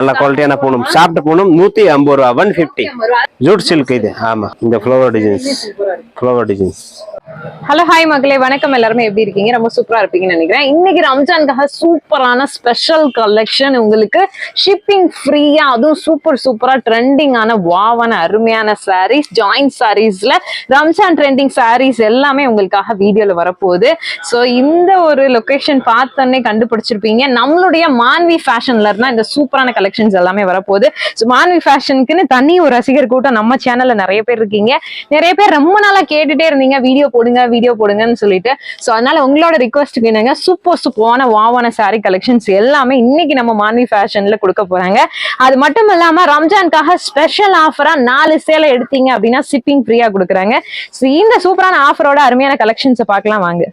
நல்ல குவாலிட்டியான பூனம். சாப்பிட்ட பூனம் நூத்தி ஐம்பது ரூபா ஒன் பிப்டி ஜூட் சில்க் இது. ஆமா. இந்த flower designs flower designs hello hi மகளே. வணக்கம் எல்லாருமே. எப்படி இருக்கீங்க? ரொம்ப சூப்பரா இருப்பீங்கன்னு நினைக்கிறேன். இன்னைக்கு ரம்ஜான்காக சூப்பரான ஸ்பெஷல் கலெக்ஷன் உங்களுக்கு ஷிப்பிங் ஃப்ரீயா அதுவும் சூப்பர் சூப்பரா ட்ரெண்டிங்கான வாவான அருமையான சாரீஸ் ஜாயிண்ட் சாரீஸ்ல ரம்ஜான் ட்ரெண்டிங் சாரீஸ் எல்லாமே உங்களுக்காக வீடியோல வரப்போகுது. ஸோ இந்த ஒரு லொகேஷன் பார்த்தோன்னே கண்டுபிடிச்சிருப்பீங்க. நம்மளுடைய மான்வி ஃபேஷன்ல இருந்தா இந்த சூப்பரான கலெக்ஷன்ஸ் எல்லாமே வரப்போகுது. ஸோ மான்வி ஃபேஷனுக்குன்னு தனி ஒரு ரசிகர் கூட்டம் நம்ம சேனல்ல நிறைய பேர் இருக்கீங்க. நிறைய பேர் ரொம்ப நாளா கேட்டுட்டே இருந்தீங்க. வீடியோ போடுங்க வீடியோ போடுங்கன்னு சொல்லிட்டு. ஸோ அதனால உங்களோட ரிக்வஸ்ட்டுக்கு என்னங்க? சூப்பர் சூப்பரான வாவான saree கலெக்ஷன்ஸ் எல்லாமே இன்னைக்கு நம்ம மார்னிங் ஃபேஷன்ல கொடுக்க போறாங்க. அது மட்டும் இல்லாம ரம்ஜானுக்காக ஸ்பெஷல் ஆஃபரா நாலு சேலை எடுத்தீங்க அப்படின்னா ஷிப்பிங் ஃப்ரீயா கொடுக்குறாங்க. ஸோ இந்த சூப்பரான ஆஃபரோட அருமையான கலெக்ஷன்ஸை பார்க்கலாம் வாங்க.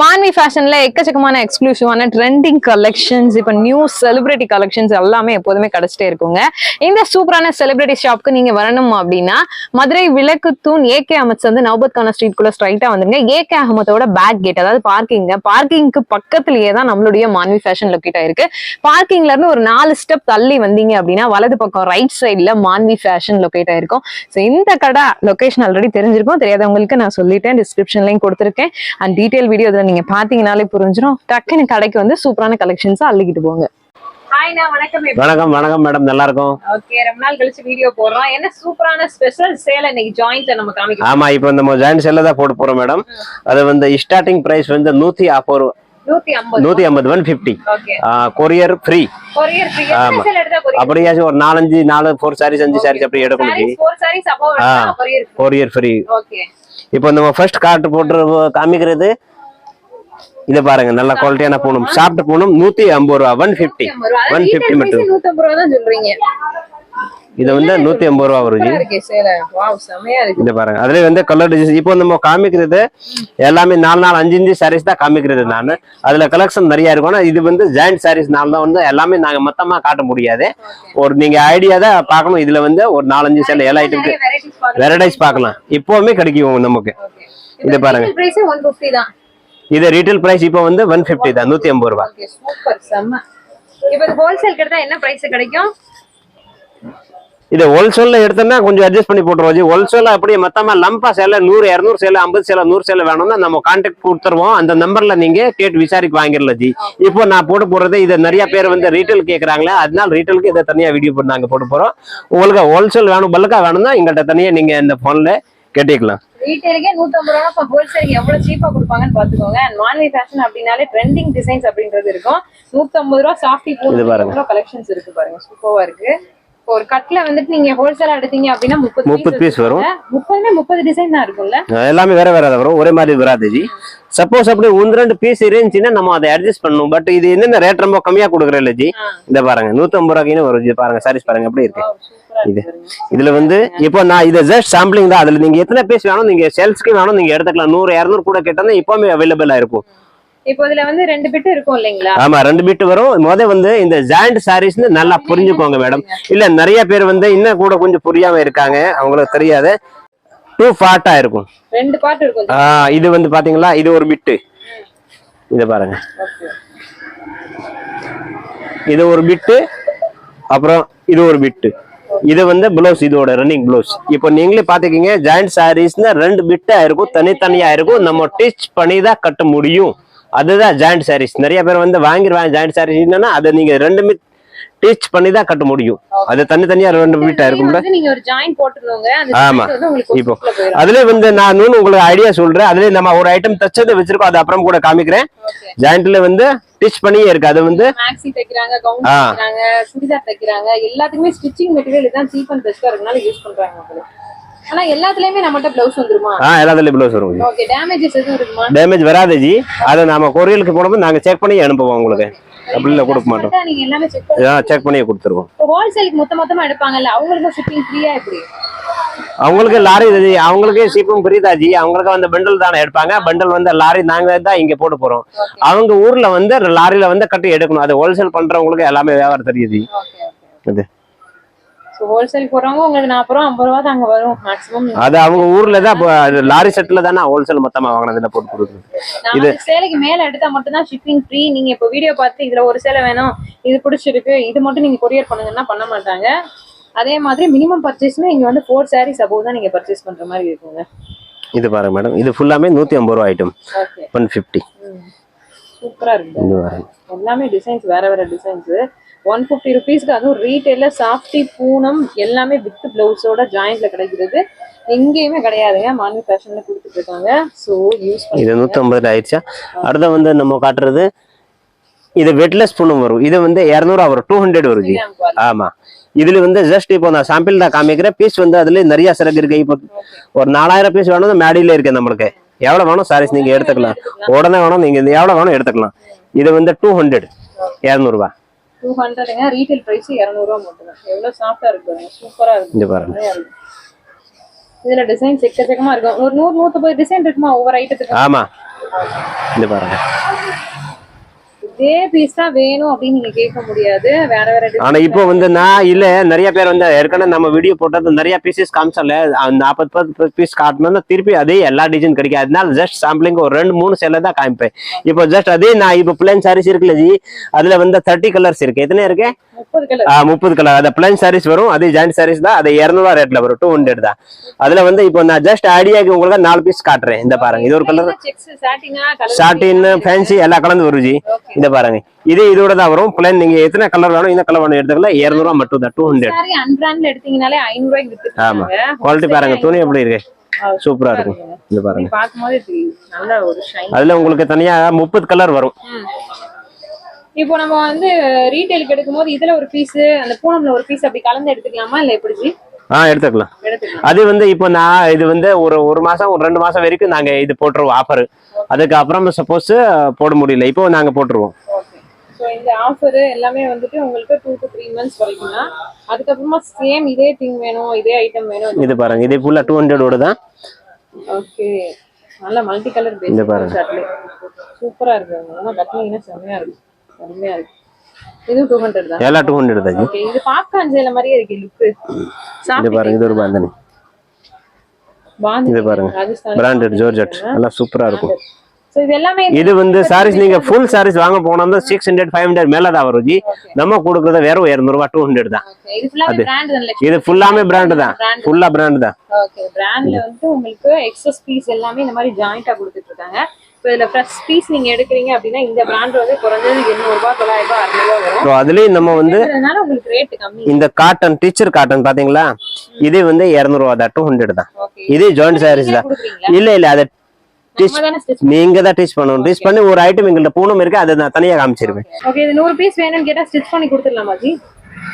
மான்வி ஃபேஷன்ல எக்கச்சக்கமான எக்ஸ்க்ளூசிவான ட்ரெண்டிங் கலெக்ஷன்ஸ் இப்போ நியூ செலிபிரிட்டி கலெக்ஷன்ஸ் எல்லாமே எப்போதுமே கிடைச்சிட்டே இருக்குங்க. இந்த சூப்பரான செலிபிரிட்டி ஷாப்க்கு நீங்க வரணும் அப்படின்னா மதுரை விளக்கு தூண் ஏகே அஹமத் வந்து நவபத்கான ஸ்ட்ரீட்குள்ள ஸ்ட்ரைட்டா வந்துருங்க. ஏகே அஹமத்தோட பேக் கேட் அதாவது பார்க்கிங்க பார்க்கிங்க்கு பக்கத்துலயே தான் நம்மளுடைய மான்வி ஃபேஷன் லொக்கேட் ஆயிருக்கு. பார்க்கிங்ல இருந்து ஒரு நாலு ஸ்டெப் தள்ளி வந்தீங்க அப்படின்னா வலது பக்கம் ரைட் சைட்ல மான்வி ஃபேஷன் லொக்கேட் ஆயிருக்கும். ஸோ இந்த கடை லொகேஷன் ஆல்ரெடி தெரிஞ்சிருக்கும். தெரியாதவங்களுக்கு நான் சொல்லிட்டேன் டிஸ்கிரிப்ஷன்லையும் கொடுத்துருக்கேன். அண்ட் டீட்டெயில் வீடியோ இதில் நீங்க பாத்தீங்கனாலே புரிஞ்சிடும் டக்குன்னு கடைக்கு வந்து சூப்பரான கலெக்ஷன்ஸ் அள்ளிக்கிட்டு போங்க. வணக்கம். வணக்கம் வணக்கம் மேடம். நல்லா இருக்கும். ஓகே ரொம்ப நாள் கழிச்சு வீடியோ போடுறோம். என்ன சூப்பரான ஸ்பெஷல் சேல் இன்னைக்கு ஜாயிண்ட் நம்ம காமிக்கிறோம் ஆமா இப்போ நம்ம ஜாயின் செல்ல தான் போட்டு போறோம் மேடம். அது வந்து ஸ்டார்டிங் பிரைஸ் வந்து நூத்தி ஐம்பது நூத்தி ஐம்பது ஒன் பிப்டி கொரியர் ஃப்ரீ ஆமா. சேல் எடுத்தா கொரியர் அப்படியாச்சும் ஒரு நாலஞ்சு நாலு ஃபோர் சாரீஸ் அஞ்சு சாரீஸ் அப்படி எடுக்கணும் கொரியர் ஃப்ரீ ஓகே இப்போ நம்ம ஃபர்ஸ்ட் கார்டு போட்டு காமிக்கிறது இதை பாருங்க நல்ல குவாலிட்டியான பூனம். சாப்பிட்ட பூனம் நூத்தி ஐம்பது ரூபா ஒன் பிப்டி ஒன் பிப்டி மட்டும். இது வந்து நூத்தி ஐம்பது ரூபா இருக்கு இந்த பாருங்க. அதுல வந்து கலர் டிசைன் இப்போ நம்ம காமிக்கிறது எல்லாமே நாலு நாலு அஞ்சு அஞ்சு சாரீஸ் தான் காமிக்கிறது நான். அதுல கலெக்ஷன் நிறைய இருக்கும். இது வந்து ஜாயிண்ட் சாரீஸ்னால தான் வந்து எல்லாமே நாங்க மொத்தமா காட்ட முடியாது. ஒரு நீங்க ஐடியா தான் பார்க்கணும். இதுல வந்து ஒரு நாலஞ்சு சேலை எல்லா ஐட்டத்துக்கு வெரைட்டிஸ் பாக்கலாம் இப்போவுமே கிடைக்கும் நமக்கு. இது பாருங்க. பிரைஸ் 150 தான் இது ரீட்டைல் பிரைஸ் இப்போ வந்து ஒன் பிப்டி தான் நூத்தி ஐம்பது ரூபா ஓகே சூப்பர் செம்ம. இப்போ ஹோல்சேல் எடுத்தா என்ன பிரைஸ் கிடைக்கும்? இது ஹோல்சேல்ல எடுத்தோம்னா கொஞ்சம் அட்ஜஸ்ட் பண்ணி போட்டுருவோம் ஜி. ஹோல்சேல் அப்படியே மொத்தமா லம்பா சேலை நூறு இரநூறு சேலை ஐம்பது சேலை நூறு சேலை வேணும்னா நம்ம கான்டாக்ட் கொடுத்துருவோம். அந்த நம்பர்ல நீங்க கேட்டு விசாரிக்கு வாங்கிடலாம் ஜி. இப்போ நான் போட்டு போறது இது நிறைய பேர் வந்து ரீட்டைல் கேக்குறாங்களே அதனால ரீட்டைலுக்கு இதை தனியா வீடியோ போட்டு நாங்க போட்டு போறோம். உங்களுக்கு ஹோல்சேல் வேணும் பல்கா வேணும்னா எங்கள்கிட்ட தனியா நீங்க இந்த போன்ல கேட்டுக்கலாம் ரீட்டைலுக்கே 150 ரூபா இப்போ ஹோல்சேலுக்கு எவ்வளவு சீப்பா கொடுப்பாங்கன்னு பாத்துக்கோங்க அண்ட் மான்வி ஃபேஷன் அப்படினாலே ட்ரெண்டிங் டிசைன்ஸ் அப்படின்றது இருக்கும். 150 ரூபா சாஃப்டி பூ இது பாருங்க. கலெக்ஷன்ஸ் இருக்கு பாருங்க. சூப்பரா இருக்கு. இப்போ ஒரு கட்ல வந்துட்டு நீங்க ஹோல்சேலா எடுத்தீங்க அப்படின்னா 30 முப்பது பீஸ் வரும். முப்பதுமே முப்பது டிசைன் தான் இருக்கும்ல? எல்லாமே வேற வேற வரும். ஒரே மாதிரி வராது ஜி. சப்போஸ் அப்படி ஒன்று ரெண்டு பீஸ் இருந்துச்சுன்னா நம்ம அதை அட்ஜஸ்ட் பண்ணணும். பட் இது என்னென்ன ரேட் ரொம்ப கம்மியா கொடுக்குறேன் இல்ல ஜி. இந்த பாருங்க. நூத்தம்பது ரூபாய்க்குன்னு வரும் ஜி. பாருங்க சாரீஸ் பாருங்க எப்படி இருக்கு? இது. இதுல வந்து இப்போ நான் இதை ஜஸ்ட் சாம்பிளிங் தான். அதுல நீங்க எத்தனை பீஸ் வேணும் நீங்க சேல்ஸ்க்கு வேணும் நீங்க எடுத்துக்கலாம். நூறு இரநூறு கூட கேட்டா இப்பவுமே அவைலபிளா இருக்கும். இப்போ இதுல வந்து ரெண்டு பிட் இருக்கும் இல்லைங்களா? ஆமா ரெண்டு பீட் வரும். முத வந்து இந்த ஜாயிண்ட் சாரீஸ்னு நல்லா புரிஞ்சுக்கோங்க மேடம் இல்ல நிறைய பேர் வந்து இன்னும் கூட கொஞ்சம் புரியாம இருக்காங்க. அவங்களுக்கு தெரியாது. டூ ஃபார்ட்டா இருக்கும். ரெண்டு பார்ட் இருக்கும். இது வந்து பாத்தீங்களா? இது ஒரு பிட்டு இத பாருங்க. இது ஒரு பிட்டு அப்புறம் இது ஒரு பிட்டு இது வந்து பிளவுஸ் இதோட ரன்னிங் பிளவுஸ் இப்போ நீங்களே பாத்துக்கீங்க ஜாயிண்ட் சாரீஸ்னா ரெண்டு பிட்டா இருக்கும் தனித்தனியா இருக்கும். நம்ம டிச் பண்ணி தான் கட்ட முடியும். அதுதான் ஜாயிண்ட் சாரீஸ் நிறைய பேர் வந்து வாங்கிடுவாங்க ஜாயிண்ட் சாரீஸ் என்னன்னா அதை நீங்க ரெண்டுமே டீச் பண்ணி தான் கட்ட முடியும். அது தனித்தனியா ரெண்டு பிட்டா இருக்கும்ல? ஆமா. இப்போ. அதுல வந்து நான் இன்னொன்னு உங்களுக்கு ஐடியா சொல்றேன். அதுல நம்ம ஒரு ஐட்டம் தச்சதை வச்சிருக்கோம். அது அப்புறம் கூட காமிக்கிறேன். ஜாயிண்ட்ல வந்து டிச் பண்ணியே இருக்கு. அது வந்து மேக்ஸி தைக்கிறாங்க கவுன். தைக்கிறாங்க சுடிதார் தைக்கிறாங்க. எல்லாத்துக்குமே ஸ்டிச்சிங் மெட்டீரியல் இதான் சீப் அண்ட் பெஸ்டா இருக்கனால யூஸ் பண்றாங்க ஆனா எல்லாத்துலயுமே நம்மகிட்ட பிளவுஸ் வந்துருமா? ஆ எல்லாத்துலயும் பிளவுஸ் வரும். ஓகே டேமேஜஸ் எதுவும் இருக்குமா? டேமேஜ் வராது ஜி. அதை நாம கொரியலுக்கு போடும்போது நாங்க செக் பண்ணி அனுப்புவோம் உங்களுக்கு. அப்படி இல்லை கொடுக்க மாட்டோம். நீங்க எல்லாமே செக் பண்ணி செக் கொடுத்துருவோம். ஹோல்சேலுக்கு மொத்த மொத்தமா எடுப்பாங்கல்ல அவங்களுக்கும் ஷிப்பிங் ஃப்ரீயா எப்படி? அவங்களுக்கு லாரி அவங்களுக்கு சீப்பும் புரியுதா ஜி. அவங்களுக்கு வந்து பண்டல் தானே எடுப்பாங்க. பண்டல் வந்து லாரி நாங்க தான் இங்க போட்டு போறோம். அவங்க ஊர்ல வந்து லாரியில வந்து கட்டி எடுக்கணும். அது ஹோல்சேல் பண்றவங்களுக்கு எல்லாமே வியாபாரம் தெரியுது ஸோ ஹோல்சேல் போடுறவங்க உங்களுக்கு நாற்பது ரூபா ஐம்பது ரூபா தான் அங்க வரும் மேக்ஸிமம் அது அவங்க ஊர்ல தான் லாரி செட்ல தானே ஹோல்சேல் மொத்தமா வாங்கினதுல போட்டு கொடுக்குறது. இது சேலைக்கு மேல எடுத்தா மட்டும் தான் ஷிப்பிங் ஃப்ரீ நீங்க இப்போ வீடியோ பார்த்து இதுல ஒரு சேலை வேணும் இது பிடிச்சிருக்கு இது மட்டும் நீங்க கொரியர் பண்ணுங்கன்னா பண்ண மாட்டாங்க. அதே மாதிரி மினிமம் பர்ச்சேஸ்மே இங்க வந்து ஃபோர் சாரீஸ் அபோவ் தான் நீங்க பர்ச்சேஸ் பண்ற மாதிரி இருக்குங்க. இது பாருங்க மேடம் இது ஃபுல்லாமே நூத்தி ஐம்பது ரூபா ஐட்டம் ஒன் ஃபிஃப்டி சூப்பரா இருக்கு. எல்லாமே டிசைன்ஸ் வேற வேற டிசைன்ஸ் ஒன் ஃபிஃப்டி ருபீஸ்க்கு அதுவும் ரீட்டைல சாஃப்டி பூனம் எல்லாமே வித் பிளவுஸோட ஜாயிண்ட்ல கிடைக்கிறது. எங்கேயுமே கிடையாதுங்க. மார்னிங் ஃபேஷன்ல கொடுத்துட்டு இருக்காங்க. ஸோ யூஸ் இது நூத்தி ஐம்பதுல ஆயிடுச்சா? அடுத்த வந்து நம்ம காட்டுறது இது வெட்லெஸ் பூனம் வரும். இது வந்து இரநூறுவா வரும். டூ ஹண்ட்ரட் வரும் ஜி ஆமா. இதுல வந்து ஜஸ்ட் இப்போ நான் சாம்பிள் தான் காமிக்கிறேன். பீஸ் வந்து அதுல நிறைய சரக்கு இருக்கு. இப்போ ஒரு நாலாயிரம் பீஸ் வேணும் மேடியில இருக்கு நம்மளுக்கு. எவ்வளவு வேணும்? சாரீஸ் நீங்க எடுத்துக்கலாம். உடனே வேணும். நீங்க எவ்வளவு வேணும்? எடுத்துக்கலாம். இது வந்து டூ ஹண்ட்ரட் இரநூறுபா டூ ஹண்ட்ரடுங்க ரீட்டைல் பிரைஸ் இரநூறுவா மட்டும் தான் எவ்வளவு சாஃப்டா இருக்கு பாருங்க சூப்பரா இருக்கு. நிறையா இருக்கு. இதுல டிசைன்ஸ் எக்கச்சக்கமா இருக்கும். ஒரு நூறு நூத்தம்பது டிசைன் இருக்குமா? ஒவ்வொரு ஐட்டத்துக்கு ஆமா. இந்த பாருங்க. இதே பீஸ் தான் வேணும் அப்படின்னு நீங்க கேட்க முடியாது. வேற வேற ஆனா இப்போ வந்து நான் இல்ல நிறைய பேர் வந்து ஏற்கனவே நம்ம வீடியோ போட்டது நிறைய பீசஸ் காமிச்சல நாற்பது பீஸ் காட்டணும்னா திருப்பி அதே எல்லா டிசைன் கிடைக்கும் அதனால ஜஸ்ட் சாம்பிளிங் ஒரு ரெண்டு மூணு சேலை தான் காமிப்பேன். இப்போ ஜஸ்ட் அதே நான் இப்போ பிளைன் சாரீஸ் இருக்குல்ல ஜி அதுல வந்து தேர்ட்டி கலர்ஸ் இருக்கு. எத்தனை இருக்கு? முப்பது கலர் அது பிளைன் சாரீஸ் வரும் அதே ஜாயிண்ட் சாரீஸ் தான் அது இரநூறுவா ரேட்ல வரும் டூ ஹண்ட்ரட் தான். அதுல வந்து இப்போ நான் ஜஸ்ட் ஐடியாக்கு உங்களுக்கு நாலு பீஸ் காட்டுறேன். இந்த பாருங்க இது ஒரு கலர் ஷார்டின் ஃபேன்சி எல்லா கலந்து வரும் ஜி. இந்த பாருங்க. இது இதோட தான் வரும். பிளைன் நீங்க எத்தனை கலர் வேணும் இந்த கலர் வேணும் எடுத்துக்கலாம் இரநூறுவா மட்டும் தான் டூ ஹண்ட்ரட் அன்பிராண்ட்ல எடுத்தீங்கனாலே ஐநூறு ரூபாய்க்கு வித்துட்டு ஆமா. குவாலிட்டி பாருங்க துணி எப்படி இருக்கு? சூப்பரா இருக்கும். இந்த பாருங்க. அதுல உங்களுக்கு தனியா முப்பது கலர் வரும். இப்போ நம்ம வந்து ரீட்டைலுக்கு எடுக்கும்போது இதுல ஒரு பீஸ் அந்த பூனம்ல ஒரு பீஸ் அப்படி கலந்து எடுத்துக்கலாமா? இல்ல எப்படி? ஆ எடுத்துக்கலாம். அது வந்து இப்போ நான் இது வந்து ஒரு ஒரு மாசம் ஒரு ரெண்டு மாசம் வரைக்கும் நாங்க இது போட்டுருவோம் ஆஃபர் அதுக்கு அப்புறம் சப்போஸ் போட முடியல. இப்போ நாங்க போட்டுருவோம். ஸோ இந்த ஆஃபர் எல்லாமே வந்துட்டு உங்களுக்கு டூ டு த்ரீ மந்த்ஸ் வரைக்கும் தான் அதுக்கப்புறமா சேம் இதே திங் வேணும் இதே ஐட்டம் வேணும். இது பாருங்க. இது ஃபுல்லா டூ ஹண்ட்ரடோட தான். ஓகே நல்ல மல்டி கலர் இந்த பேஸ் பாருங்க. ஷர்ட்ல சூப்பரா இருக்கு. அதெல்லாம் கட்டினீங்கன்னா செம்மையா இருக்கு. செம்மையா இருக்கு. இதுவும் டூ ஹண்ட்ரட் தான். எல்லாம் டூ ஹண்ட்ரட் தான் ஓகே இது பாப்கார்ன் சேல மாதிரியே இருக்கு லுக்கு இது பாருங்க. இது ஒரு பாந்தனி. பாந்தி இது பாருங்க. ராஜஸ்தான் பிராண்டட் ஜோர்ஜட் எல்லாம் சூப்பரா இருக்கும். இது வந்து சாரீஸ் நீங்க ஃபுல் சாரீஸ் வாங்க போனோம்னா சிக்ஸ் ஹண்ட்ரட் ஃபைவ் ஹண்ட்ரட் மேல தான் வரும் ஜி. நம்ம கொடுக்குறது வெறும் இரநூறுவா டூ ஹண்ட்ரட் தான். இது ஃபுல்லாமே பிராண்ட் தான். ஃபுல்லா பிராண்டு தான். ஓகே பிராண்ட்ல வந்து உங்களுக்கு எக்ஸஸ் பீஸ் எல்லாமே இந்த மாதிரி ஜாயிண்டா கொடுத்துட்டு இருக்காங்க. இப்போ இதுல ஃப்ரெஷ் பீஸ் நீங்க எடுக்கிறீங்க அப்படின்னா இந்த பிராண்ட் வந்து குறைஞ்சது எண்ணூறு ரூபாய் தொள்ளாயிரம் ரூபாய் அறுநூறு ரூபாய் வரும். ஸோ அதுலயும் நம்ம வந்து அதனால உங்களுக்கு ரேட் கம்மி. இந்த காட்டன் டீச்சர் காட்டன் பாத்தீங்களா? இது வந்து இரநூறுவா தான் டூ ஹண்ட்ரட் தான். இது ஜாயிண்ட் சாரீஸ் தான். இல்ல இல்ல அதை தானே ஸ்டிச் நீங்க தான் டீச் பண்ணணும். டீச் பண்ணி ஒரு ஐட்டம் எங்கள்ட்ட பூனம் இருக்கு அதை நான் தனியா காமிச்சிருவேன். ஓகே இது நூறு பீஸ் வேணும்னு கேட்டா ஸ்டிச் பண்ணி கொடுத்துடலாமா ஜி?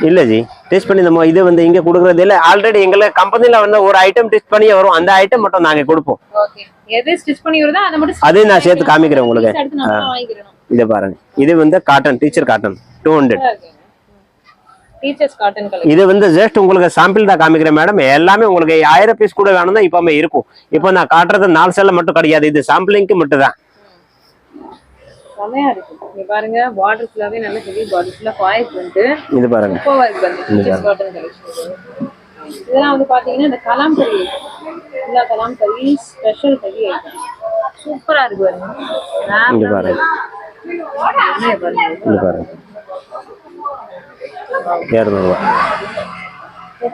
இல்ல ஜி. டீச் பண்ணி நம்ம இது வந்து இங்க கொடுக்கறது இல்ல. ஆல்ரெடி எங்களை கம்பெனில வந்து ஒரு ஐட்டம் டீச் பண்ணி வரும். அந்த ஐட்டம் மட்டும் நாங்க கொடுப்போம். ஸ்டிச் அதை நான் சேர்த்து காமிக்கிறேன் உங்களுக்கு. இதை பாருங்க. இது வந்து cotton teacher cotton two hundred இது வந்து ஜஸ்ட் உங்களுக்கு சாம்பிள் தான் காமிக்கிறேன் மேடம் எல்லாமே உங்களுக்கு ஆயிரம் பீஸ் கூட வேணும்னா இப்பவுமே இருக்கும். இப்போ நான் காட்டுறது நாலு செல்ல மட்டும் கிடையாது. இது சாம்பிளிங்க்கு மட்டும் தான். செமையா இருக்கு. இங்க பாருங்க பார்டர் ஃபுல்லாவே நல்ல ஹெவி பார்டர் ஃபுல்லா ஃபாயில் பண்ணிட்டு இது பாருங்க. சூப்பரா இருக்கு அந்த டீச்சர்ஸ் காட்டன் கலெக்ஷன் இதெல்லாம் வந்து பாத்தீங்கன்னா இந்த கலாம் கறி எல்லா கலாம் கறி ஸ்பெஷல் கறி ஐட்டம் சூப்பரா இருக்கு பாருங்க. இங்க பாருங்க உண்மையா பாருங்க இங்க பாருங்க இரநூறுவா.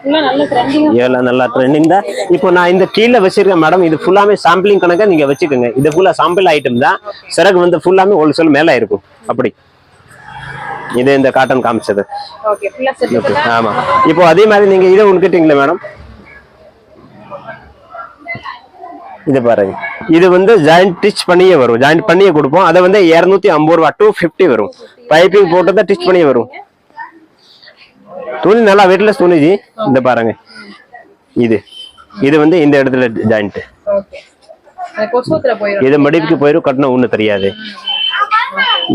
ஃபுல்லா நல்ல ட்ரெண்டிங் தான். இப்போ நான் இந்த கீழே வச்சிருக்கேன் மேடம் இது ஃபுல்லாமே சாம்பிளிங் கணக்கா நீங்க வச்சுக்கோங்க. இது ஃபுல்லா சாம்பிள் ஐட்டம் தான். சரக்கு வந்து ஃபுல்லாமே ஹோல்சேல் மேல இருக்கும். அப்படி. இது இந்த காட்டன் காமிச்சது. ஆமா. இப்போ அதே மாதிரி நீங்க இதை உண்கிட்டீங்களா மேடம் இது பாருங்க. இது வந்து ஜாயிண்ட் டிச் பண்ணியே வரும். ஜாயிண்ட் பண்ணியே கொடுப்போம். அதை வந்து இருநூத்தி ஐம்பது ரூபா டூ ஃபிஃப்டி வரும். பைப்பிங் போட்டு தான் டிச் பண்ணியே வரும். துணி நல்லா வெயிட்லெஸ் துணி ஜி இந்த பாருங்க. இது. இது வந்து இந்த இடத்துல ஜாயிண்ட் இது மடிப்புக்கு போயிடும் கட்டின ஒண்ணு தெரியாது.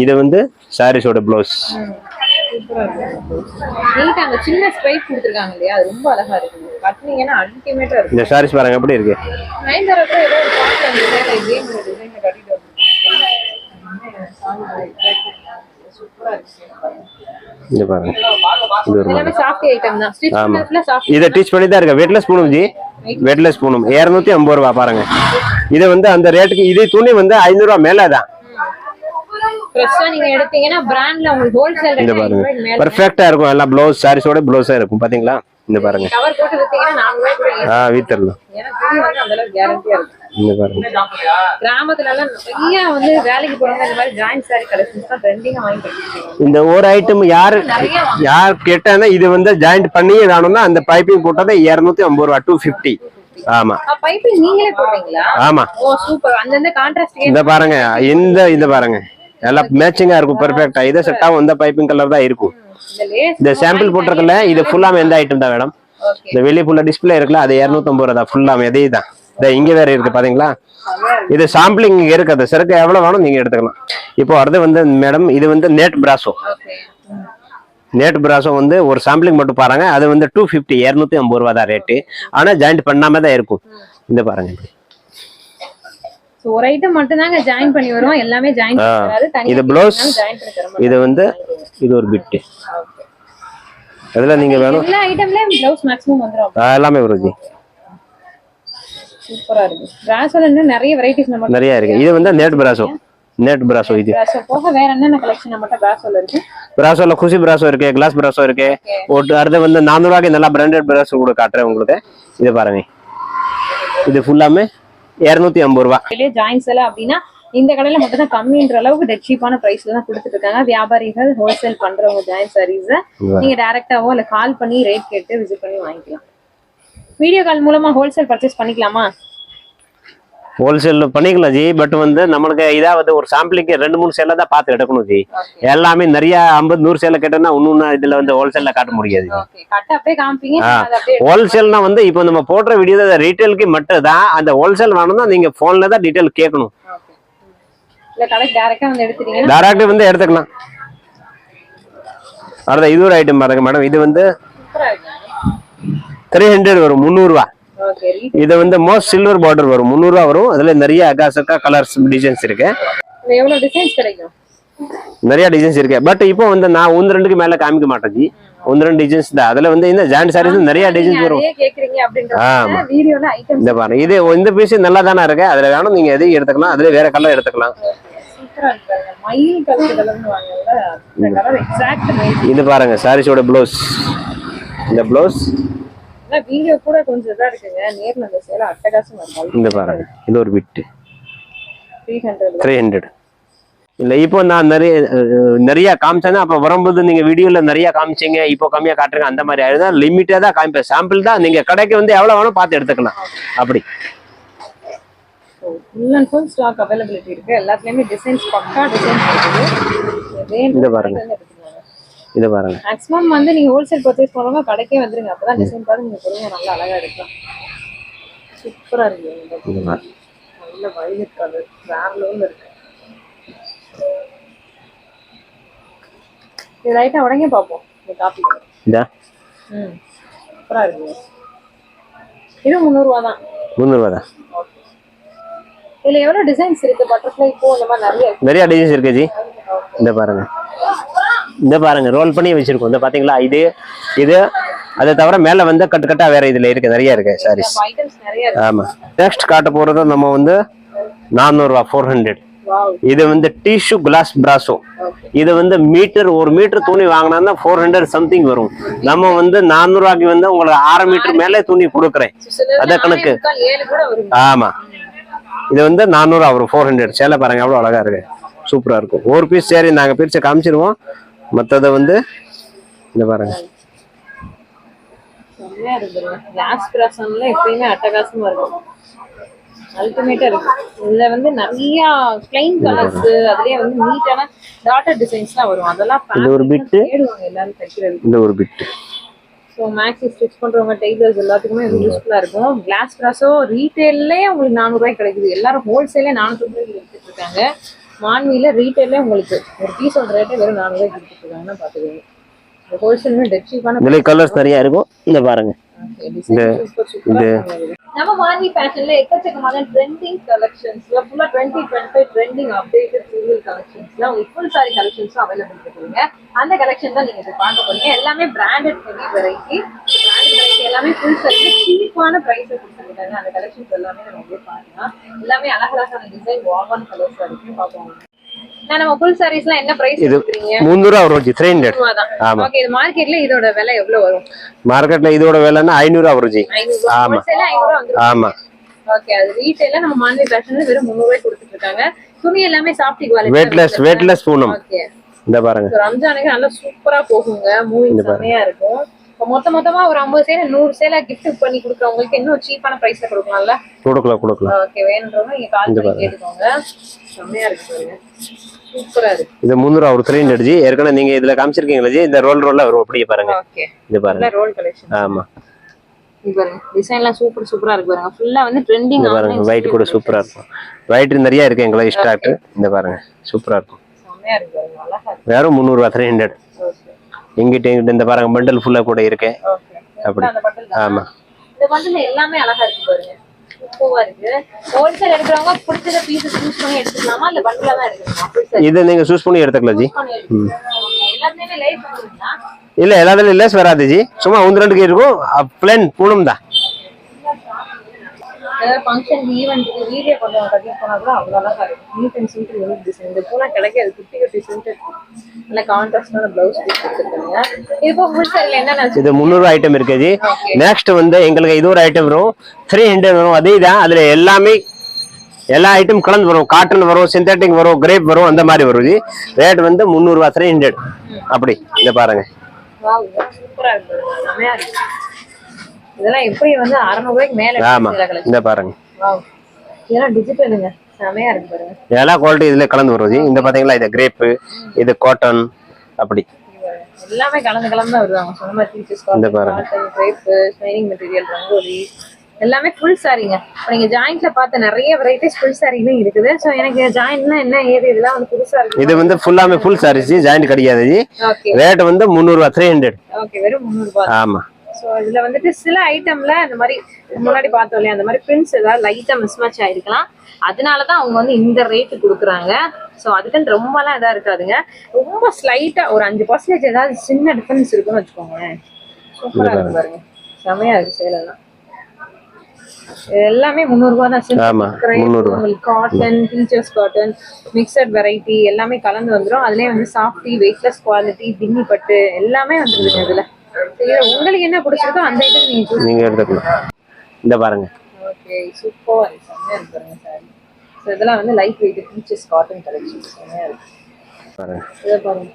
இது வந்து சாரீஸோட ப்ளவுஸ் இந்த சாரீஸ் பாருங்க எப்படி இருக்கு? இந்த பாருங்க. இது ஒரு ஆமா. இதை டீச் பண்ணி தான். இருக்கு வெட்லெஸ் பூணும் ஜி. வெட்லெஸ் பூணும் இரநூத்தி ஐம்பது ரூபா பாருங்க. இது வந்து அந்த ரேட்டுக்கு இது துணி வந்து ஐநூறு ரூபா மேல தான். இந்த பாருங்க. மேல பர்ஃபெக்டா இருக்கும். எல்லாம் ப்ளவுஸ் சாரீஸோட ப்ளவுஸா இருக்கும். பாத்தீங்களா? இந்த பாருங்க. ஆ வீத்தரலாம். இந்த பாருங்க. கிராமத்துல எல்லாம் நிறைய வந்து வேலைக்கு போறவங்க இந்த மாதிரி ஜாயிண்ட் சாரி கலெக்ஷன்ஸ் தான் ட்ரெண்டிங்கா வாங்கி கட்டிட்டு இந்த ஒரு ஐட்டம் யாரு யார் கேட்டானா இது வந்து ஜாயிண்ட் பண்ணியே வேணும்னா அந்த பைப்பிங் போட்டதை இரநூத்தி ஐம்பது ரூபா டூ ஃபிஃப்டி ஆமா. பைப்பிங் நீங்களே போடுறீங்களா? ஆமா. ஓ சூப்பர் அந்தந்த கான்ட்ராஸ்ட் இந்த பாருங்க இந்த இந்த பாருங்க. எல்லாம் மேட்சிங்கா இருக்கும் பெர்ஃபெக்டா இதை செட் ஆகும் இந்த பைப்பிங் கலர் தான் இருக்கும். இந்த சாம்பிள் போட்டிருக்கல இது ஃபுல்லாமே எந்த ஐட்டம் தான் மேடம். இந்த வெளியே ஃபுல்லா டிஸ்பிளே இருக்குல்ல அது இரநூத்தம்பது ரூபா தான் ஃபுல்லாமே இதே தான் இந்த இங்க வேற இருக்கு பாத்தீங்களா? இது சாம்பிளிங் இங்க இருக்கு அது சரக்கு எவ்வளவு வேணும் நீங்க எடுத்துக்கலாம். இப்போ அடுத்து வந்து மேடம் இது வந்து நெட் பிராசோ நேட் பிராசோ வந்து ஒரு சாம்பிளிங் மட்டும் பாருங்க அது வந்து டூ ஃபிஃப்டி இரநூத்தி ஐம்பது ரூபா தான் ரேட்டு ஆனா ஜாயிண்ட் பண்ணாம தான் இருக்கும். இந்த பாருங்க. சோ ஒரு ஐட்டம் மட்டும் தாங்க ஜாயின் பண்ணி வரும் எல்லாமே ஜாயின். பண்ணி இது மாட்டோம் இது வந்து இது ஒரு பிட்டு அதுல நீங்க வேணும். எல்லா ஐட்டம்லயும் ப்ளவுஸ் மேக்ஸிமம் வந்துரும். எல்லாமே வரும் ஜி. சூப்பரா இருக்கு. பிராசோல இன்னும் நிறைய வெரைட்டிஸ் நம்ம நிறைய இருக்கு. இது வந்து நேட் பிராசோ நேட் பிராசோ இது. பிராசோ போக வேற என்னென்ன கலெக்ஷன் நம்மகிட்ட பிராசோல இருக்கு? பிராசோல குசி பிராசோ இருக்கு கிளாஸ் பிராசோ இருக்கு. ஒரு அடுத்து வந்து நானூறுவாக்கு நல்லா பிராண்டட் பிராசோ கூட காட்டுறேன் உங்களுக்கு. இது பாருங்க. இது ஃபுல்லாமே இரநூத்தி ஐம்பது ரூபா. வெளியே ஜாயின்ஸ் எல்லாம் அப்படின்னா இந்த கடையில மட்டும் தான் கம்மின்ற அளவுக்கு சீப்பான பிரைஸ்ல தான் கொடுத்துட்டு இருக்காங்க வியாபாரிகள் ஹோல்சேல் பண்றவங்க ஜாயின் சாரீஸ் நீங்க டைரக்டாவோ இல்ல கால் பண்ணி ரேட் கேட்டு விசிட் பண்ணி வாங்கிக்கலாம். வீடியோ கால் மூலமா ஹோல்சேல் பர்ச்சேஸ் பண்ணிக்கலாமா? ஹோல்சேல் பண்ணிக்கலாம் ஜி. பட் வந்து நம்மளுக்கு இதாவது ஒரு சாம்பிளுக்கு ரெண்டு மூணு சேலை தான் பார்த்து எடுக்கணும் ஜி. எல்லாமே நிறைய ஐம்பது நூறு சேலை கேட்டோம்னா ஒன்னு இதுல வந்து ஹோல்சேல்ல காட்ட முடியாது ஹோல்சேல்னா வந்து இப்போ நம்ம போடுற வீடியோ ரீட்டைலுக்கு மட்டும் தான் அந்த ஹோல்சேல் வேணும்னா நீங்க போன்ல தான் டீடைல் கேட்கணும். டைரக்டா வந்து எடுத்துக்கலாம். அடுத்த இது ஒரு ஐட்டம் பாருங்க மேடம் இது வந்து த்ரீ ஹண்ட்ரட் வரும் முந்நூறுவா. ஓகே இது வந்து மோஸ்ட் சில்வர் பார்டர் வரும். முந்நூறுவா வரும். அதுல நிறைய அகாசக்கா கலர்ஸ் டிசைன்ஸ் இருக்கு. நிறைய டிசைன்ஸ் இருக்கு. பட் இப்போ வந்து நான் ஒன்று ரெண்டுக்கு மேல காமிக்க மாட்டேன் ஒன்று ரெண்டு டிசைன்ஸ் தான். அதுல வந்து இந்த ஜாயின் சாரீஸ் நிறைய டிசைன்ஸ் வரும். ஆமா. இந்த பாருங்க. இது இந்த பீஸ் நல்லா தானே இருக்கு. அதுல வேணும் நீங்க எதையும் எடுத்துக்கலாம். அதுல வேற கலர் எடுத்துக்கலாம். இது பாருங்க. சாரீஸோட ப்ளவுஸ் இந்த ப்ளவுஸ் ஆனா வீடியோ கூட கொஞ்சம் இதா இருக்குங்க. நேர்ல அந்த சேலை அட்டகாசம் இருக்கும் இந்த பாருங்க. இது ஒரு பிட்டு த்ரீ ஹண்ட்ரட் த்ரீ ஹண்ட்ரட் இல்ல இப்போ நான் நிறைய நிறைய காமிச்சேன்னா அப்ப வரும்போது நீங்க வீடியோல நிறைய காமிச்சீங்க இப்போ கம்மியா காட்டுறீங்க அந்த மாதிரி ஆயிடுதா. லிமிட்டா தான் காமிப்பேன். சாம்பிள் தான். நீங்க கடைக்கு வந்து எவ்வளவு வேணும் பார்த்து எடுத்துக்கலாம். அப்படி. Full and full stock availability இருக்கு. எல்லாத்துலயுமே டிசைன்ஸ் பக்கா டிசைன்ஸ் இருக்குது. இந்த பாருங்க. இது பாருங்க. மேக்ஸிமம் வந்து நீங்க ஹோல்சேல் பர்ச்சேஸ் பண்ணுறவங்க கடைக்கே வந்துருங்க. அப்பதான் டிசைன் பார்த்து நீங்க பொறுமையா நல்லா அழகா எடுக்கலாம் சூப்பரா இருக்கு. இந்த பாருங்க. நல்ல வயலட் கலர் வேற லெவல்ல இருக்கு. இது லைட்டா உடனே பார்ப்போம். இந்த காப்பி இதா ம். சூப்பரா இருக்கு. இது முந்நூறுவா தான். முந்நூறுவா தான். இதுல எவ்வளவு டிசைன்ஸ் இருக்கு? பட்டர்ஃப்ளை பூ இந்த மாதிரி நிறைய நிறைய டிசைன்ஸ் இருக்கு ஜி. இந்த பாருங்க. இந்த பாருங்க ரோல் பண்ணி வச்சிருக்கோம். இந்த பாத்தீங்களா? இது இது அதை தவிர மேல வந்து கட்டு கட்டா வேற இதுல இருக்கு நிறைய இருக்கு சாரீஸ் ஆமா. நெக்ஸ்ட் காட்ட போறது நம்ம வந்து நானூறுவா ஃபோர் ஹண்ட்ரட் இது வந்து டிஷ்யூ கிளாஸ் பிராசோ ஓகே இது வந்து மீட்டர் ஒரு மீட்டர் துணி வாங்கினா ஃபோர் ஹண்ட்ரட் சம்திங் வரும். நம்ம வந்து நானூறுவாக்கு வந்து உங்களுக்கு ஆறு மீட்டர் மேலே துணி கொடுக்குறேன். அதான் கணக்கு. ஆமா. இது வந்து நானூறுவா வரும் ஃபோர் ஹண்ட்ரட் சேலை பாருங்க எவ்வளோ அழகா இருக்கு. சூப்பரா இருக்கும். ஒரு பீஸ் சரி நாங்க பிரிச்சு காமிச்சிருவோம். மற்றதை வந்து இந்த பாருங்க. எப்பயுமே அட்டகாசமா இருக்கும். அல்டிமேட்டா இருக்கு. இதுல வந்து நிறைய பிளைன் கலர்ஸ் அதுலயே வந்து நீட்டான டாட்டர் டிசைன்ஸ் வரும். அதெல்லாம் இது ஒரு. தேடுவாங்க எல்லாரும் தைக்கிறது. இந்த ஒரு பிட்டு ஸோ மேக்ஸி ஸ்டிச் பண்றவங்க டெய்லர்ஸ் எல்லாத்துக்குமே இது யூஸ்ஃபுல்லா இருக்கும். கிளாஸ் கிராஸோ ரீட்டைல்லே உங்களுக்கு நானூறுபாய்க்கு கிடைக்குது. எல்லாரும் ஹோல்சேலே நானூறு ரூபாய்க்கு எடுத்துட்டு இருக்காங்க. மான்வில ரீட்டைல்லே உங்களுக்கு ஒரு பீஸோட ரேட்டே வெறும் நானூறுபாய்க்கு கொடுத்துட்டு இருக்காங்கன்னா பாத்துக்கோங்க ஹோல்சேலுமே டெட் சீப்பான இதுல கலர்ஸ் நிறைய இருக்கும். இந்த பாருங்க நம்ம வாங்கி ஃபேஷன்ல எக்கச்சக்கமான ட்ரெண்டிங் கலெக்ஷன்ஸ்ல ஃபுல்லா twenty twenty five trending updated single கலெக்ஷன்ஸ்ல உங்களுக்கு ஃபுல் சாரி கலெக்ஷன்ஸும் அவைலபிள் இருக்குங்க அந்த கலெக்ஷன் தான் நீங்க இப்போ பார்க்க போறீங்க. எல்லாமே பிராண்டட் ஹெவி வெரைட்டி எல்லாமே ஃபுல் சாரி சீப்பான பிரைஸ் கொடுத்துருக்காங்க. அந்த கலெக்ஷன்ஸ் எல்லாமே நம்ம அப்படியே பார்க்கலாம். எல்லாமே அழகழகான டிசைன் வாவான் கலர்ஸ் வரைக்கும் பார்ப்போம். நான் நம்ம ஃபுல் சாரீஸ்லாம் என்ன பிரைஸ் இது கொடுக்குறீங்க? முந்நூறு ரூபா வரும் ஆமா. ஓகே இது மார்க்கெட்ல இதோட விலை எவ்வளவு வரும்? மார்க்கெட்ல இதோட விலைன்னா ஐநூறுரூவா வரும் ஜி. ஆமா. ஆமா. ஓகே அது ரீட்டைல நம்ம மான்வி ஃபேஷன்ல வெறும் முந்நூறு ரூபாய் கொடுத்துட்டு இருக்காங்க. துணி எல்லாமே சாஃப்ட் குவாலிட்டி வெயிட்லெஸ் வெயிட்லெஸ் பூனம். ஓகே இந்த பாருங்க. ரம்ஜானுக்கு நல்லா சூப்பரா போகுங்க. மூவிங் செமையா இருக்கும். இப்போ மொத்த மொத்தமா ஒரு ஐம்பது சேலை நூறு சேலை கிஃப்ட் பண்ணி கொடுக்குறவங்களுக்கு இன்னும் சீப்பான பிரைஸ்ல கொடுக்கலாம்ல? கொடுக்கலாம் கொடுக்கலாம். ஓகே வேணுன்றவங்க நீங்க கால் பண்ணி கேட்டுக்கோங்க. செமையா இருக்கு பாருங்க. இது முந்நூறுவா ஒரு த்ரீ ஹண்ட்ரட் ஜி ஏற்கனவே நீங்க இதுல காமிச்சிருக்கீங்களா ஜி இந்த ரோல் ரோல்ல வரும். அப்படியே பாருங்க. இது பாருங்க. நல்ல ரோல் கலெக்ஷன் ஆமா. டிசைன்லாம் சூப்பர் சூப்பரா இருக்கு பாருங்க. ஃபுல்லா வந்து ட்ரெண்டிங் பாருங்க. ஒயிட் கூட சூப்பரா இருக்கும். ஒயிட் நிறைய இருக்கு எங்களுக்கு ஸ்டாக் இந்த பாருங்க. சூப்பரா இருக்கும். வெறும் முந்நூறுவா த்ரீ ஹண்ட்ரட் இங்கிட்ட இங்கிட்ட இந்த பாருங்க பண்டல் ஃபுல்லா கூட இருக்கு. அப்படி. ஆமா. எல்லாமே அழகா இருக்கு பாருங்க. இது நீங்க சூஸ் பண்ணி எடுத்துக்கலாம் ஜி. இல்ல எல்லாத்துலயும் லேஸ் வராது ஜி. சும்மா ஒன்று ரெண்டுக்கு இருக்கும். பிளேன் பூனம் தான். ஏதாவது ஃபங்க்ஷன் ஈவெண்ட்டுக்கு வீடியோ கொண்டு கட்டி போனா கூட அவ்வளோ அழகா இருக்கும். Neat and simple unique design இந்த பூனா கிடைக்காது குட்டி குட்டி சிம்பிள் நல்ல கான்ட்ராஸ்டான பிளவுஸ் பீஸ் கொடுத்துருக்காங்க. இப்போ ஃபுல் சாரியில் என்னென்ன இது முந்நூறு ஐட்டம் இருக்கு ஜி Okay. நெக்ஸ்ட் வந்து எங்களுக்கு இது ஒரு ஐட்டம் வரும். த்ரீ ஹண்ட்ரட் வரும். அதே தான் அதுல எல்லாமே எல்லா ஐட்டம் கலந்து வரும். காட்டன் வரும் சிந்தட்டிக் வரும் கிரேப் வரும் அந்த மாதிரி வரும் ஜி ரேட் வந்து முந்நூறுவா த்ரீ ஹண்ட்ரட் அப்படி இதை பாருங்க. இதெல்லாம் எப்படி வந்து அறநூறு ரூபாய்க்கு மேல ஆமா. இந்த பாருங்க. இதெல்லாம் டிஜிட்டலுங்க செமையா இருக்கு பாருங்க. எல்லா குவாலிட்டி இதுல கலந்து வரும். ஜி இந்த பாத்தீங்களா? இது கிரேப்பு இது காட்டன் அப்படி. எல்லாமே கலந்து கலந்து தான் வருது அவங்க சொன்ன மாதிரி teachers. Cotton crepe shining material Rangoli. எல்லாமே ஃபுல் சாரிங்க இப்போ நீங்க ஜாயிண்ட்ல பார்த்த நிறைய வெரைட்டிஸ் ஃபுல் சாரிலும் இருக்குது. ஸோ எனக்கு ஜாயிண்ட்னா என்ன ஏது? இதெல்லாம் வந்து புதுசா இருக்கு. இது வந்து ஃபுல்லாமே ஃபுல் சாரீஸ் ஜாயிண்ட் கிடையாது. ஜி ஓகே ரேட் வந்து முந்நூறுவா த்ரீ ஹண்ட்ரட் ஓகே வெறும் முந்நூறு ரூபாய் ஆமா. ஸோ இதுல வந்துட்டு சில ஐட்டம்ல இந்த மாதிரி முன்னாடி பார்த்தோம் இல்லையா அந்த மாதிரி பிரிண்ட்ஸ் ஏதாவது லைட்டா மிஸ்மேட்ச் ஆயிருக்கலாம். அதனால தான் அவங்க வந்து இந்த ரேட்டு கொடுக்குறாங்க. ஸோ அதுக்குன்னு ரொம்பலாம் இதா இருக்காதுங்க. ரொம்ப ஸ்லைட்டா ஒரு அஞ்சு பர்சன்டேஜ் ஏதாவது சின்ன டிஃபரன்ஸ் இருக்குன்னு வச்சுக்கோங்களேன். சூப்பரா இருக்கு பாருங்க. செமையா இருக்கு சேலெல்லாம் எல்லாமே முந்நூறுபா தான். ஆமா, 300 ரூபா. உங்களுக்கு cotton teachers cotton mixed variety எல்லாமே கலந்து வந்துரும். அதுலயே வந்து சாஃப்டி வெயிட்லெஸ் குவாலிட்டி தின்னி பட்டு எல்லாமே வந்துருதுங்க இதுல. இதுல உங்களுக்கு என்ன பிடிச்சிருக்கோ அந்த ஐட்டம் நீங்க எடுத்துக்கலாம். இந்த பாருங்க. ஓகே சூப்பர் செம்மையா இருக்கு பாருங்க சாரி ஸோ இதெல்லாம் வந்து light weight teachers cotton collection செம்மையா இருக்கு. பாருங்க. இதை பாருங்க.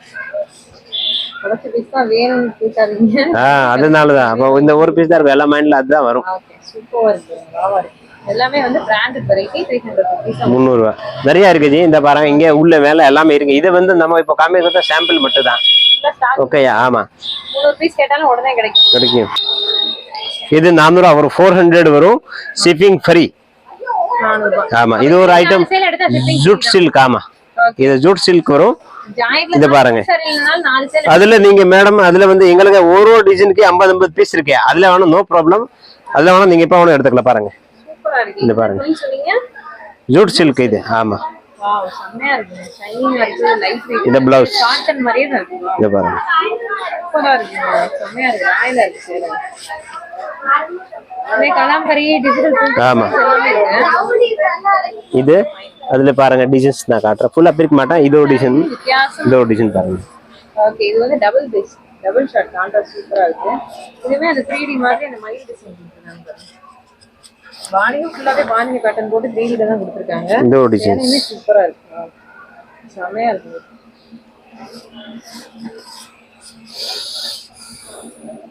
உடச்சு பீஸ் தான் வேணும்னு கேட்காதீங்க ஆ அதனாலதான். அப்போ இந்த ஒரு பீஸ் தான் இருக்கும். எல்லா மைண்ட்ல அதுதான் வரும். ஓகே சூப்பரா இருக்கு. ராவா இருக்கு. எல்லாமே வந்து branded variety three hundred rupees முந்நூறுவா. நிறைய இருக்கு ஜி இந்த பாருங்க இங்க உள்ள மேல எல்லாமே இருக்கு. இது வந்து நம்ம இப்போ காமிக்கிறது சாம்பிள் மட்டும் தான் ஓகேயா ஆமா. கிடைக்கும். இது நானூறுவா வரும் ஃபோர் ஹண்ட்ரட் வரும். ஷிப்பிங் ஃப்ரீ ஆமா இது ஒரு ஐட்டம் ஜூட் சில்க் ஆமா. இது ஜூட் சில்க் வரும். இத பாருங்க. அதுல நீங்க மேடம் அதுல வந்து எங்களுக்கு ஒரு ஒரு டிசைனுக்கு ஐம்பது ஐம்பது பீஸ் இருக்கு. அதுல வேணும் நோ ப்ராப்ளம் அதுல வேணும் நீங்க இப்ப வேணும் எடுத்துக்கலாம் பாருங்க. இந்த பாருங்க. ஜூட் சில்க் இது ஆமா. வாவ் செம்மையா இருக்கு. ஷைனிங்கா இருக்கு லைட் வெயிட் இந்த பிளவுஸ் காட்டன் மாதிரியே தான் இருக்கு. இந்த பாருங்க. சூப்பரா இருக்கு. செம்மையா இருக்கு. ராயலா இருக்கு அதே கலாம்கரி டிஜிட்டல் ஆமா. இது அதுல பாருங்க டிசைன்ஸ் நான் காட்டுறேன். ஃபுல்லா பிரிக்க மாட்டேன். இது ஒரு டிசைன் இது ஒரு டிசைன் பாருங்க. ஓகே இது வந்து double base double short contrast சூப்பரா இருக்கு. இதுவுமே அந்த த்ரீ டி மாதிரி அந்த மயில் டிசைன் கொடுத்துருக்காங்க பாணியும் ஃபுல்லாவே பாணிங்க காட்டன் போட்டு த்ரீ டி தான் கொடுத்துருக்காங்க. இந்த ஒரு சேலையுமே சூப்பரா இருக்கு. செமையா இருக்கு.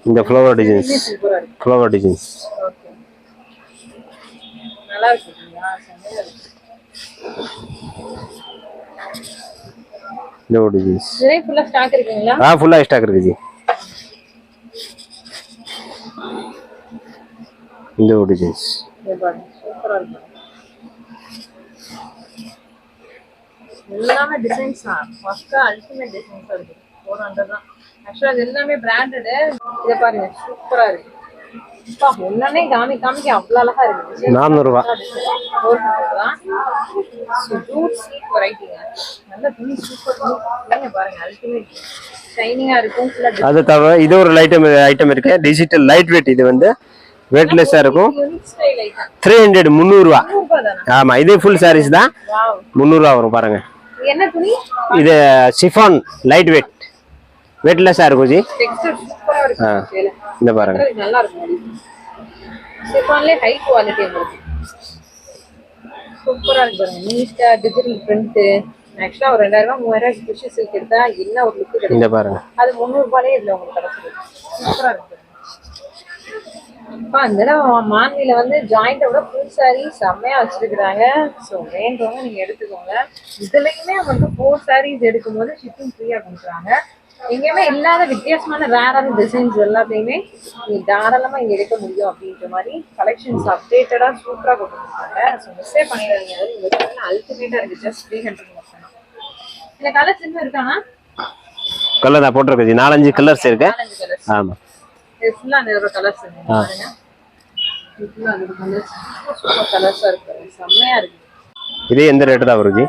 இந்த ஃப்ளவர் டிசைன்ஸ் ஃப்ளவர் டிசைன்ஸ் நல்லா இருக்கு. இந்த ஒரு டிசைன்ஸ் இதுலயே ஃபுல்லா ஸ்டாக் இருக்குங்களா? ஆ ஃபுல்லா ஸ்டாக் இருக்கு ஜி. இந்த ஒரு டிசைன்ஸ் எல்லாமே டிசைன்ஸ் தான் ஃபர்ஸ்ட் அல்டிமேட் டிசைன்ஸ் இருக்கு. ஃபோர் ஹண்ட்ரட் தான். ஆக்சுவலாக இது எல்லாமே பிராண்டடு இதை பாருங்க சூப்பரா இருக்கு. ஒண்ணொண்ணே காமி காமிக்க அவ்வளவு அழகா இருக்கு. நானூறுரூவா ஜூட் சில்க் வெரைட்டிங்க நல்ல துணி சூப்பர் துணி. பாருங்க அல்டிமேட் ஷைனிங்கா இருக்கும் அது தவிர இது ஒரு ஐட்டம் ஐட்டம் இருக்கு. டிஜிட்டல் லைட் வெயிட் இது வந்து வெயிட்லெஸ்ஸா இருக்கும். த்ரீ ஹண்ட்ரட் முந்நூறுரூவா ரூபாய் தானே? ஆமா இதே ஃபுல் சாரீஸ் தான். முந்நூறுரூவா வரும் பாருங்க. இது சிஃபான் லைட் வெயிட் வெயிட்லெஸ்ஸா இருக்கும் ஜி. ஆ. இந்த பாருங்க. இது நல்லா இருக்கும் சிஃபான்லயே ஹை குவாலிட்டி உங்களுக்கு. சூப்பரா இருக்கு பாருங்க. நீட்டா டிஜிட்டல் பிரிண்ட் ஆக்சுவலா ஒரு ரெண்டாயிரம் ரூபாய் மூவாயிரம் ரூபாய் சில்க் எடுத்தா என்ன ஒரு லுக் கிடைக்கும்? இந்த பாருங்க. அது முந்நூறு ரூபாயே இதுல உங்களுக்கு கிடைச்சிருக்கு சூப்பரா இருக்கு அப்பா இந்த தடவை மான்வில வந்து ஜாயிண்ட்டை ஃபுல் சாரி செம்மையா வச்சிருக்கிறாங்க. ஸோ வேண்டவங்க நீங்க எடுத்துக்கோங்க. இதுலயுமே வந்து ஃபோர் சாரீஸ் எடுக்கும்போது ஷிப்பிங் ஃப்ரீயா கொடுக்குறாங்க. எங்கேயுமே இல்லாத வித்தியாசமான ரேரான டிசைன்ஸ் எல்லாத்தையுமே நீ தாராளமா இங்க எடுக்க முடியும் அப்படின்ற மாதிரி கலெக்ஷன்ஸ் அப்டேட்டடா சூப்பரா கொடுத்துருக்காங்க. ஸோ மிஸ்ஸே பண்ணிடாதீங்க அது உங்களுக்கு அல்டிமேட்டா இருக்கு. ஜஸ்ட் த்ரீ ஹண்ட்ரட் மட்டும் இந்த கலர்ஸ் இன்னும் இருக்கானா கலர் நான் போட்டிருக்கேன். நாலஞ்சு கலர்ஸ் இருக்கு. நாலஞ்சு கலர்ஸ் ஆமா. இது ஃபுல்லா அந்த கலர்ஸ் பாருங்க. இது ஃபுல்லா அந்த கலர்ஸ் சூப்பர் கலர்ஸா இருக்கு. பாருங்க. செம்மையா இருக்கு. இதே எந்த ரேட்டு தான் பாருங்க.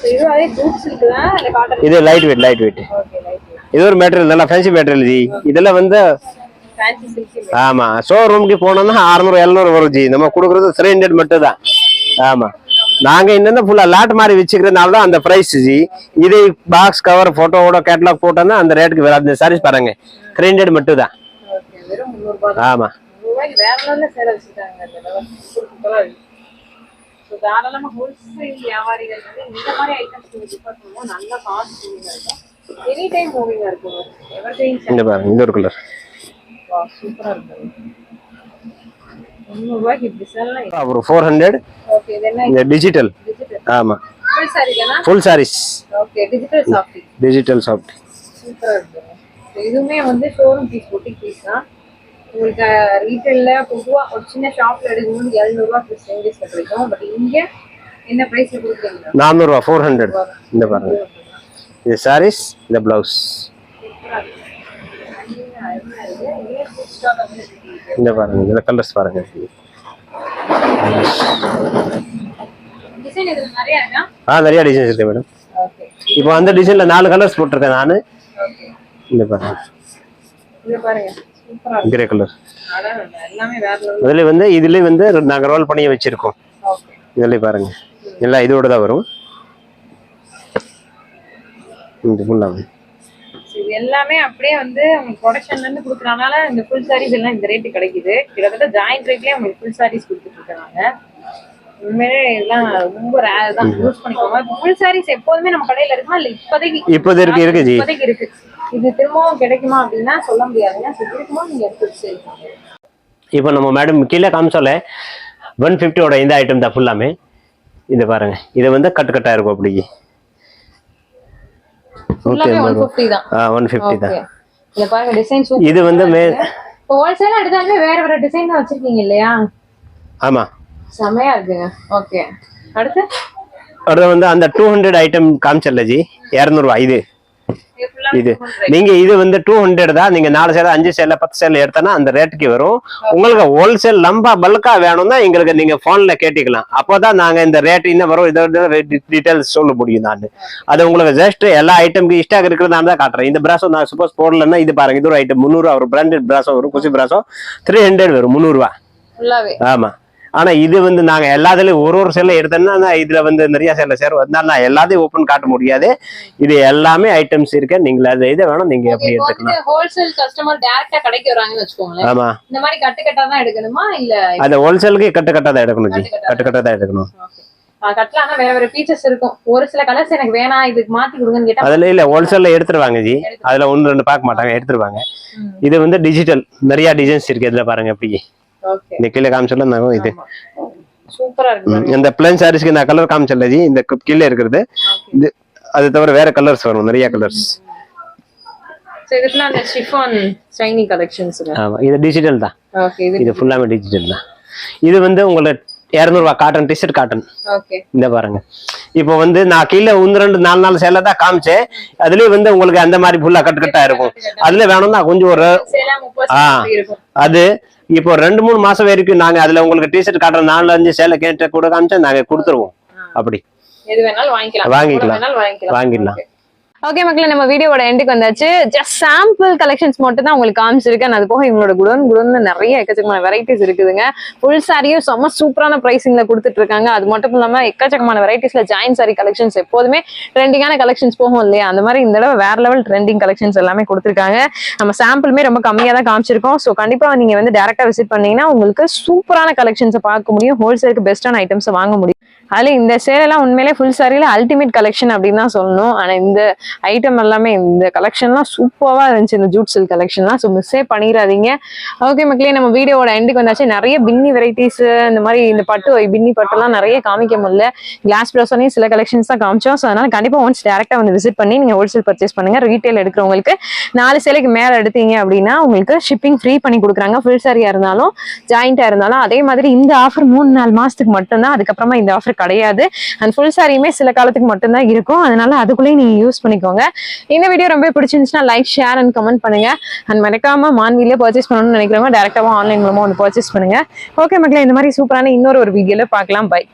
So, இது லைட் வெயிட் லைட் வெயிட் இது ஒரு மெட்டீரியல் நல்லா ஃபேன்சி மெட்டீரியல் ஜி இதெல்லாம் வந்து ஃபேன்சி சில்க் ஆமா ஷோரூம்க்கு போனோம்னா அறுநூறு எழுநூறு வரும் ஜி. நம்ம கொடுக்குறது த்ரீ ஹண்ட்ரட் மட்டும் தான் ஆமா. நாங்க என்னன்னா ஃபுல்லா லாட் மாதிரி வச்சுக்கிறதுனால தான் அந்த பிரைஸ் ஜி. இது பாக்ஸ் கவர் போட்டோவோட கேட்டலாக் போட்டோம்னா அந்த ரேட்டுக்கு வராது. இந்த சாரீஸ் பாருங்க. த்ரீ ஹண்ட்ரட் மட்டும் தான். ஆமா. இந்த பாருங்க இந்த ஒரு கலர் சூப்பரா இருக்கு. ஒரு ஃபோர் ஹண்ட்ரட் இந்த டிஜிட்டல் ஆமா. ஃபுல் சாரீஸ் டிஜிட்டல் சாஃப்டி இதுவுமே வந்து ஷோரூம் பீஸ் பொட்டிக் பீஸ் தான். உங்களுக்கு ரீட்டைல்ல பொதுவா ஒரு சின்ன ஷாப்ல எடுக்கும்போது எழுநூறுவா ப்ளஸ் சேஞ்சஸ்ல கிடைக்கும் பட் இங்க என்ன பிரைஸ்ல கொடுக்குறீங்க? நானூறுவா ஃபோர் ஹண்ட்ரட் இந்த பாருங்க. இது சாரீஸ் இந்த பிளவுஸ் இந்த பாருங்க இந்த கலர்ஸ் பாருங்க. இதுல ஆ நிறைய டிசைன்ஸ் இருக்கு மேடம் இப்போ அந்த டிசைன்ல நாலு கலர்ஸ் போட்டிருக்கேன் நான். இந்த பாருங்க. கிரே கலர் அதுல வந்து இதுலயே வந்து நாங்க ரோல் பண்ணி வச்சிருக்கோம். ஓகே இதுலயே பாருங்க. எல்லாம் இதோட தான் வரும். இந்த ஃபுல்லாக இது எல்லாமே அப்படியே வந்து உங்களுக்கு ப்ரொடக்ஷன்ல இருந்து கொடுக்குறனால இந்த ஃபுல் சாரீஸ் எல்லாம் இந்த ரேட்டு கிடைக்குது. கிட்டத்தட்ட ஜாயிண்ட் ரேட்லயே உங்களுக்கு ஃபுல் சாரீஸ் கொடுத்துட்டு இருக்காங்க. உண்மையிலே இதெல்லாம் ரொம்ப ரேர் தான். யூஸ் பண்ணிக்கோங்க. ஃபுல் சாரீஸ் எப்போதுமே நம்ம கடையில இருக்குமா? இல்ல இப்போதைக்கு? இப்போது இருக்கு இப்போதைக்கு இருக்கு. இது திரும்பவும் கிடைக்குமா அப்படின்னா சொல்ல முடியாதுங்க So, இருக்குமா? நீங்க எடுத்து சரி இப்போ நம்ம மேடம் கீழே காமிச்சோல ஒன் ஃபிஃப்டியோட இந்த ஐட்டம் தான் ஃபுல்லாமே இது பாருங்க. இது வந்து கட்டு கட்டா இருக்கும் அப்படி ஓகே ஒன் ஃபிஃப்டி தான். இத பாருங்க டிசைன் இது வந்து மே ஹோல்சேலா எடுத்தாலுமே வேற வேற டிசைன் தான் வச்சிருக்கீங்க இல்லையா? ஆமா. செமையா இருக்குங்க ஓகே அடுத்து? அடுத்து வந்து அந்த டூ ஹண்ட்ரட் ஐட்டம் காமிச்சல ஜி. இரநூறுவா இது. இது full ஆ இது 200. நீங்க இது வந்து டூ ஹண்ட்ரட் தான். நீங்க நாலு சேலை அஞ்சு சேலை பத்து சேலை எடுத்தனா அந்த ரேட்டுக்கு வரும். உங்களுக்கு ஹோல்சேல் லம்பா பல்கா வேணும்னா எங்களுக்கு நீங்க போன்ல கேட்டுக்கலாம். அப்போதான் நாங்க இந்த ரேட் இன்னும் வரும் இதோட டீடைல்ஸ் சொல்ல முடியும் நான். அது உங்களுக்கு ஜஸ்ட் எல்லா ஐட்டம்க்கு இஷ்டாக இருக்கிறதா தான் காட்டுறேன். இந்த பிராசோ நான் சப்போஸ் போடலன்னா இது பாருங்க இது ஒரு ஐட்டம் முந்நூறுவா ஒரு பிராண்டட் பிராசோ வரும் குச்சி பிராசோ த்ரீ ஹண்ட்ரட் வரும் முந்நூறுவா. ஆமா. ஆனா இது வந்து நாங்க எல்லாத்துலயும் ஒரு ஒரு செல்ல எடுத்தோம்னா இதுல வந்து நிறைய செல்ல சேரும். அதனால நான் எல்லாத்தையும் ஓப்பன் காட்ட முடியாது. இது எல்லாமே ஐட்டம்ஸ் இருக்கு. நீங்க அதை இதை வேணும் நீங்க எப்படி எடுத்துக்கலாம்? ஹோல்சேல் கஸ்டமர் டைரக்டா கடைக்கு வராங்கன்னு வச்சுக்கோங்களேன். ஆமா. இந்த மாதிரி கட்டு கட்டா தான் எடுக்கணுமா? இல்ல அந்த ஹோல்சேலுக்கு கட்டு கட்டா தான் எடுக்கணும் ஜி. கட்டு கட்டா தான் எடுக்கணும். கட்டலாம்னா வேற வேற ஃபீச்சர்ஸ் இருக்கும். ஒரு சில கலர்ஸ் எனக்கு வேணாம் இதுக்கு மாத்தி கொடுங்கன்னு கேட்டா அதுல இல்ல ஹோல்சேல்ல எடுத்துருவாங்க ஜி. அதுல ஒன்று ரெண்டு பார்க்க மாட்டாங்க எடுத்துருவாங்க. இது வந்து டிஜிட்டல் நிறைய டிசைன்ஸ் இருக்கு இதுல பாருங்க எப்படி ஓகே இந்த கீழே காமிச்சல இது. இந்த பிளைன் சாரீஸ்க்கு நான் கலர் காமிச்சல ஜி? இந்த கீழே இருக்கிறது. இது அது தவிர வேற கலர்ஸ் வரும் நிறைய கலர்ஸ் இது டிஜிட்டல் தான். இது ஃபுல்லாமே டிஜிட்டல் தான். இது வந்து உங்களுக்கு இரநூறுவா காட்டன் டிஷர்ட் காட்டன் இந்த பாருங்க. இப்போ வந்து நான் கீழே ஒன்று ரெண்டு நாலு நாலு சேலை தான் காமிச்சேன். அதுலயே வந்து உங்களுக்கு அந்த மாதிரி ஃபுல்லா கட்டு கட்டா இருக்கும். அதுல வேணும்னா கொஞ்சம் ஒரு ஆ. அது இப்போ ரெண்டு மூணு மாசம் வரைக்கும் நாங்க அதுல உங்களுக்கு டிஷர்ட் காட்டுற நாலு அஞ்சு சேலை கேட்ட கூட காமிச்சா நாங்க கொடுத்துருவோம். அப்படி. வாங்கிக்கலாம். வாங்கிக்கலாம். வாங்கிடலாம். ஓகே மக்களே நம்ம வீடியோட எண்டுக்கு வந்தாச்சு. ஜஸ்ட் சாம்பிள் கலெக்ஷன்ஸ் மட்டும் தான் உங்களுக்கு காமிச்சிருக்கேன். அது போக இவங்களோட குடோன் குடோன்ல நிறைய எக்கச்சக்கமான வெரைட்டிஸ் இருக்குதுங்க. ஃபுல் சாரியும் செம்ம சூப்பரான ப்ரைஸிங்ல கொடுத்துட்டு இருக்காங்க. அது மட்டும் இல்லாம எக்கச்சக்கமான வெரைட்டிஸ்ல ஜாயின் சாரி கலெக்ஷன்ஸ் எப்போதுமே ட்ரெண்டிங்கான கலெக்ஷன்ஸ் போகும் இல்லையா? அந்த மாதிரி இந்த தடவை வேற லெவல் ட்ரெண்டிங் கலெக்ஷன்ஸ் எல்லாமே கொடுத்துருக்காங்க. நம்ம சாம்பிளுமே ரொம்ப கம்மியாக தான் காமிச்சிருக்கோம். ஸோ கண்டிப்பாக நீங்க வந்து டேரக்டா விசிட் பண்ணீங்கன்னா உங்களுக்கு சூப்பரான கலெக்ஷன்ஸை பார்க்க முடியும். ஹோல்சேலுக்கு பெஸ்ட்டான ஐட்டம்ஸை வாங்க முடியும். அதுல இந்த சேலெல்லாம் உண்மையிலே ஃபுல் சாரியில அல்டிமேட் கலெக்ஷன் அப்படின்னு தான் சொல்லணும். ஆனா இந்த ஐட்டம் எல்லாமே இந்த கலெக்ஷன்லாம் சூப்பராக இருந்துச்சு இந்த ஜூட் சில்க் கலெக்ஷன்லாம் ஸோ மிஸ்ஸே பண்ணிடாதீங்க. ஓகே மக்களே நம்ம வீடியோவோட எண்டுக்கு வந்தாச்சு. நிறைய பின்னி வெரைட்டிஸ் இந்த மாதிரி இந்த பட்டு பின்னி பட்டுலாம் நிறைய காமிக்க முடியல. கிளாஸ் ப்ளவுஸ்லையும் சில கலெக்ஷன்ஸ் தான் காமிச்சோம். ஸோ அதனால கண்டிப்பாக ஒன்ஸ் டேரெக்டாக வந்து விசிட் பண்ணி நீங்கள் ஹோல்சேல் பர்ச்சேஸ் பண்ணுங்க. ரீட்டைல் எடுக்கிறவங்களுக்கு நாலு சேலைக்கு மேலே எடுத்தீங்க அப்படின்னா உங்களுக்கு ஷிப்பிங் ஃப்ரீ பண்ணி கொடுக்குறாங்க. ஃபுல் சாரியாக இருந்தாலும் ஜாயிண்ட்டாக இருந்தாலும் அதே மாதிரி இந்த ஆஃபர் மூணு நாலு மாதத்துக்கு மட்டும்தான். அதுக்கப்புறமா இந்த ஆஃபர் கிடையாது. அண்ட் ஃபுல் சாரியுமே சில காலத்துக்கு மட்டும்தான் இருக்கும். அதனால அதுக்குள்ளேயும் நீங்கள் யூஸ் பண்ணிக்கோங்க. இந்த வீடியோ ரொம்ப பிடிச்சிருந்துச்சுன்னா லைக் ஷேர் அண்ட் கமெண்ட் பண்ணுங்க. அண்ட் மறக்காம மான்விலே பர்ச்சேஸ் பண்ணணும்னு நினைக்கிறவங்க டேரெக்டாக ஆன்லைன் மூலமாக வந்து பர்ச்சேஸ் பண்ணுங்க. ஓகே மக்களே இந்த மாதிரி சூப்பரான இன்னொரு ஒரு வீடியோவில் பார்க்கலாம். பை